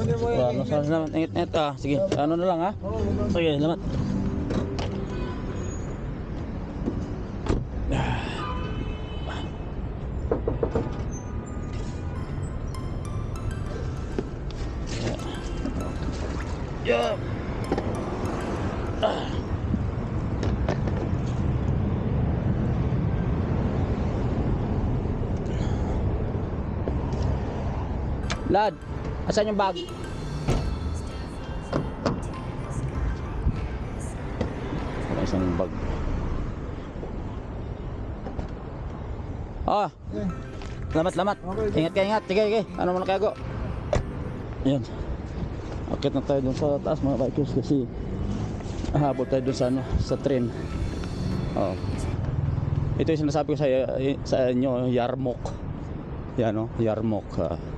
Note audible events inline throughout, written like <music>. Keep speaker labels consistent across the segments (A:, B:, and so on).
A: Ano, salamat, salamat. Ingat, ingat ah. Sige, ano na lang ha. Sige, salamat. Yeah. Lad, asan yung bag? Wala isang bag. Ah. Salamat, salamat. Ingat ka, ingat. Sige, sige. Ano muna kago? Ayan. Akit na tayo dun sa taas mga bikers kasi habol tayo dun sa ano, sa train. Oh. Ito yung sinasabi ko sa, sa inyo, Yarmok. Yan o, Yarmok. ah.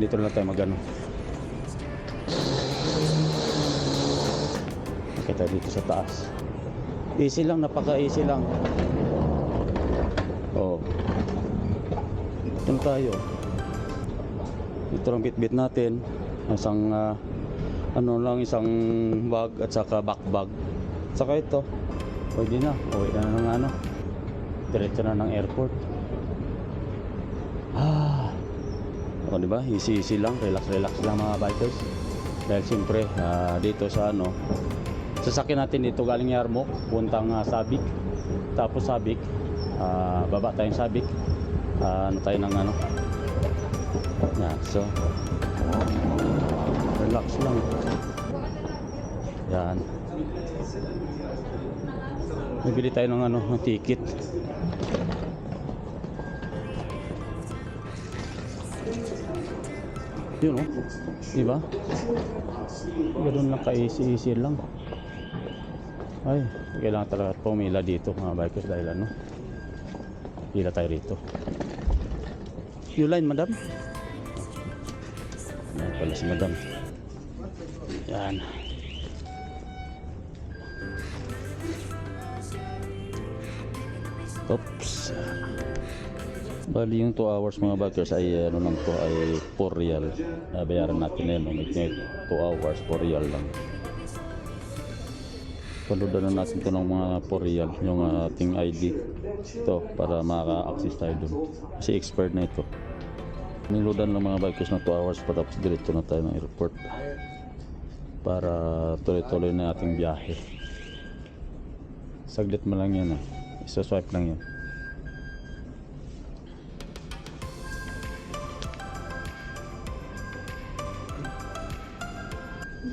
A: Dito na tayo magano. Akit tayo dito sa taas. Easy lang, napaka-easy lang. Oh. Ito na tayo. Ito lang bit-bit natin. Isang ah, ano lang isang bag at saka backbag. Saka ito. Pwede na. Uwi na ng ano. Diretso na ng airport. Ah. O di ba? Easy easy lang, relax relax lang mga bikers. Dahil siyempre ah, dito sa ano sasakyan natin dito galing Yarmouk, puntang ah, Sabik. Tapos Sabik, ah, baba tayong Sabik. Ah, ano tayo ng ano? Yan, so relax lang. Yan. Bibili tayo ng ano, ng ticket. Yun oh. Di ba? Ganun lang ka-easy-easy lang. Ay, kailangan talaga pumila dito mga bikers dahil ano. Pila tayo rito. Q-line, madam. Yan pala si madam. Yan. Oops. Bali yung 2 hours mga bikers ay ano lang to ay 4 real. Uh, bayaran natin na yun. May 2 hours 4 real lang. Paludan na natin to ng mga 4 real yung ating ID. Ito para maka-access tayo dun. Kasi expired na ito. Niludan ng mga bikers na 2 hours pa tapos diretso na tayo ng airport. Para tuloy-tuloy na ating biyahe. Saglit mo lang yan ah. Isa-swipe lang yan.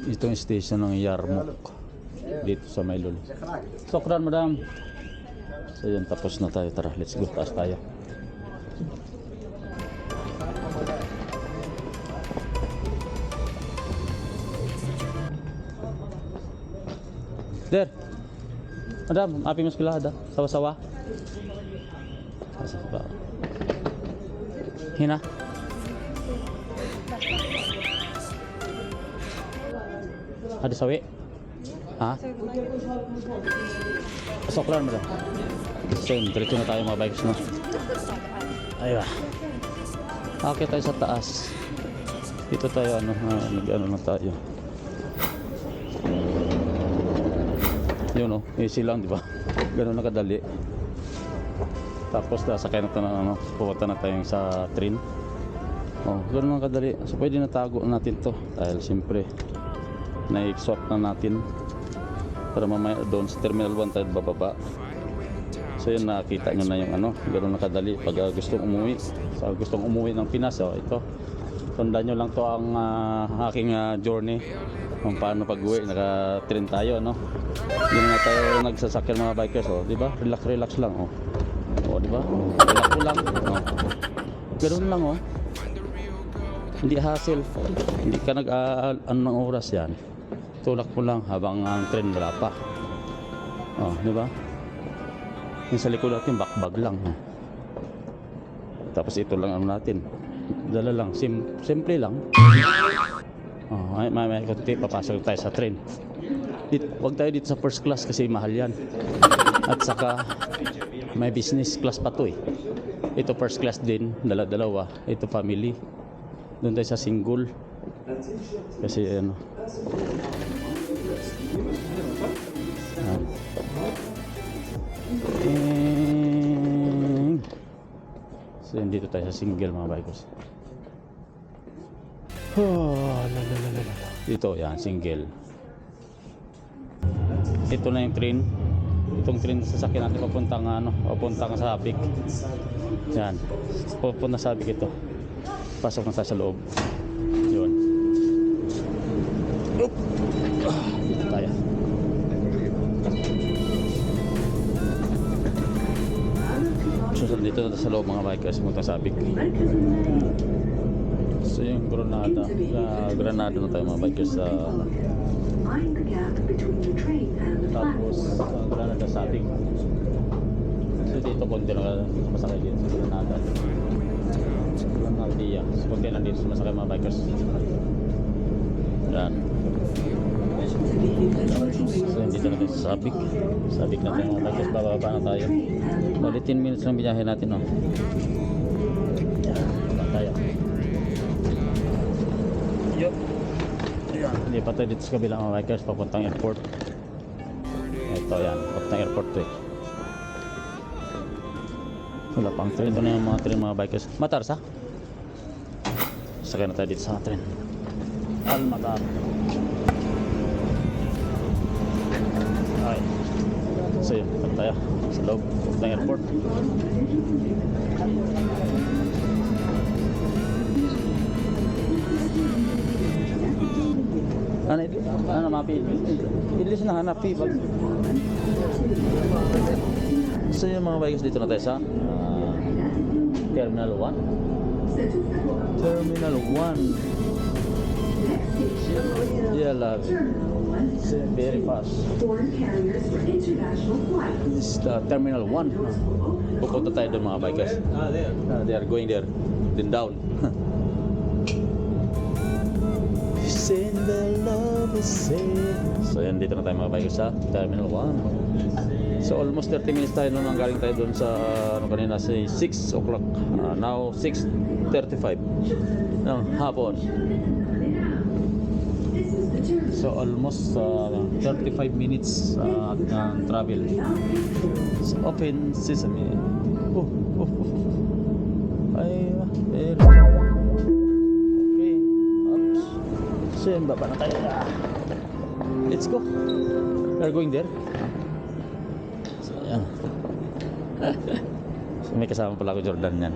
A: Ito yung station ng Yarmouk dito sa Maylol. Sokran madam. So yan tapos na tayo. Tara, let's go. Taas tayo. Der. Madam, api mas kilada. Sawa-sawa. Sawa-sawa. Hina. Ada sawi? Ha? Pasok lang madam. So, yun, diretso na tayo mga bikes no. Aywa. Akit tayo sa taas. Dito tayo ano, ah, nag-ano na tayo. Yun oh, easy lang di ba? Ganun na kadali. Tapos sasakay na tayo ano, pupunta na tayo sa train. Oh, ganun lang kadali. So pwede na tago natin to dahil siyempre na-swap na natin para mamaya doon sa Terminal 1 tayo bababa. So yun nakita nyo na yung ano, gano'n nakadali pag uh, gustong umuwi. Sa gustong umuwi ng Pinas, oh, ito. Tandaan nyo lang to ang ah, aking ah, journey kung paano pag-uwi. Naka-train tayo, no? Hindi na tayo nagsasakyan mga bikers, oh. Di ba? Relax, relax lang, oh. Oh, di ba? Relax lang. Oh. Ganun lang, oh. Hindi hassle. Hindi ka nag uh, ano ng oras yan. Tulak mo lang habang ang train wala pa. Oh, di ba? Yung sa likod natin, bakbag lang. Tapos ito lang ano natin. Dala lang. Sim simple lang. Oh, may, may, may kunti, papasok tayo sa train. Dito, wag tayo dito sa first class kasi mahal yan. At saka, may business class pa to eh. Ito first class din, dala-dalawa. Ito family. Doon tayo sa single. Kasi ano. Ting. So dito tayo sa single mga bikers. Oh. Dito, yan, single. Ito na yung train. Itong train sasakyan natin papuntang ano, papuntang sa Apik. Yan. Papunta sa Apik ito. Pasok na sa loob. Susunod dito sa loob mga bikers, pumunta sa Apik. So yung Granada, sa Granada na tayo mga bikers sa
B: the
A: tapos sa Granada sa Apik. So dito konti na sumasakay dito sa Granada. Granada, so konti na dito sumasakay mga bikers. Yan. So dito na tayo sa Apik. Sa Apik na tayo bikers, bababa na tayo. Bali 10 minutes lang biyahe natin no. Yan, tayo. Yup. Ayan. Hindi pa tayo dito sa kabilang mga bikers papuntang airport. Ito yan, papuntang airport to eh. Wala pang train. Ito na yung mga train mga bikers. Matarsa? Sakay na tayo dito sa train. Almatar. Okay. Yun, punta tayo sa loob ng airport. Ano ito? Ano mapi? Ilis na hanap pag So yung mga bikers dito na tayo sa ah, Terminal 1 Terminal 1 Yeah, love it. It's very fast.
B: Foreign carriers for international flights.
A: This is the Terminal 1 Pupunta tayo doon mga bikers.
C: Ah, there.
A: Ah, They are going there. Then down. <laughs> Send the love So yan dito na tayo mga bikers sa Terminal 1 So almost 30 minutes tayo nung galing tayo doon sa ano kanina say 6 o'clock. Ah, Now 6.35 ng hapon So almost uh, 35 minutes uh, ng travel. So, Open sesame oh, oh, oh. Ay, very Okay. Oops. So yun, baba na tayo. Ah. Let's go. We're going there. So yan <laughs> So may kasama pala ako Jordan yan